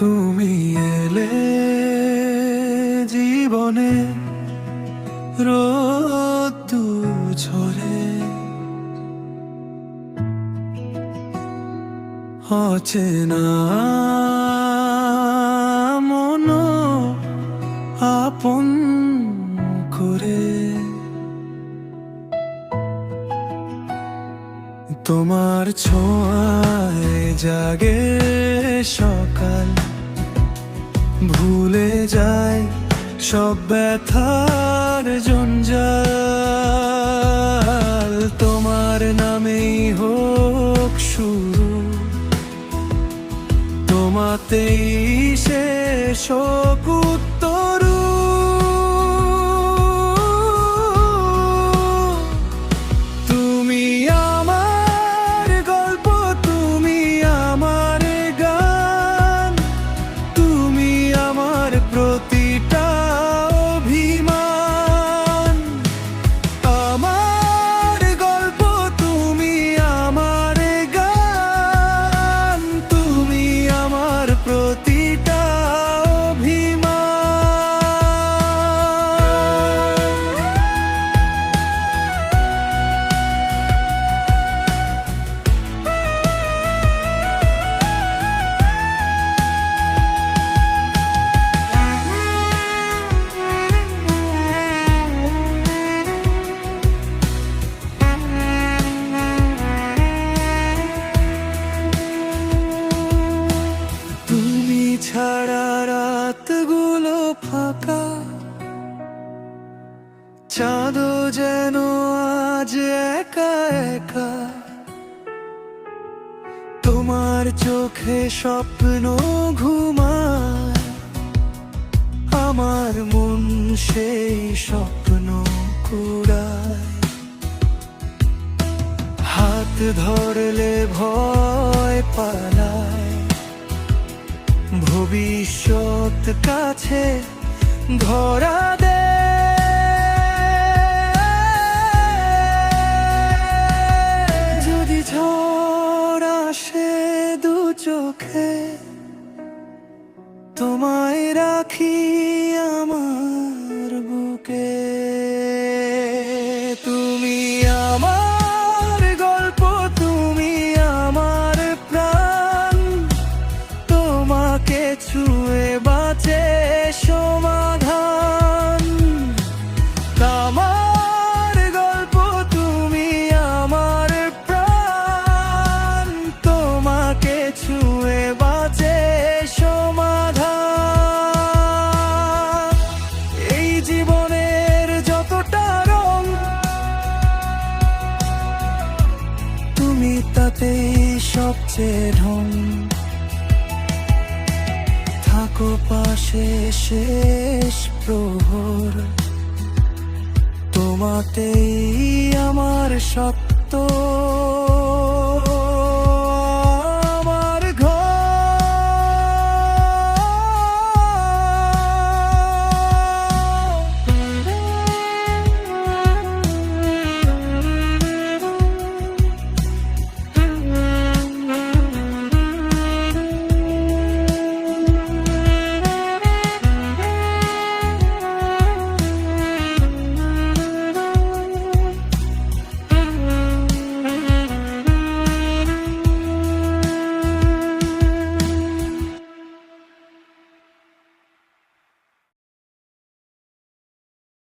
তুমি এলে জীবনে রোদ্দু হচ্ছে না মন আপন করে। তোমার ছোঁয়ায় জাগে সকাল। ভুলে যায় সব ব্যথার জঞ্জাল। তোমার নামেই হোক শুরু তোমাতেই শেষ হোক চাঁদও যেন আজ একা একা। তোমার চোখে স্বপ্ন ঘুমায়। আমার মন সেই স্বপ্ন কুড়ায়। হাত ধরলে ভয় পালায়। ভবিষ্যৎ কাছে ধরা দে চোখে তোমায় রাখি। সবচেয়ে ঢং। থাকো পাশে শেষ প্রহর। তোমাতেই আমার সত্য।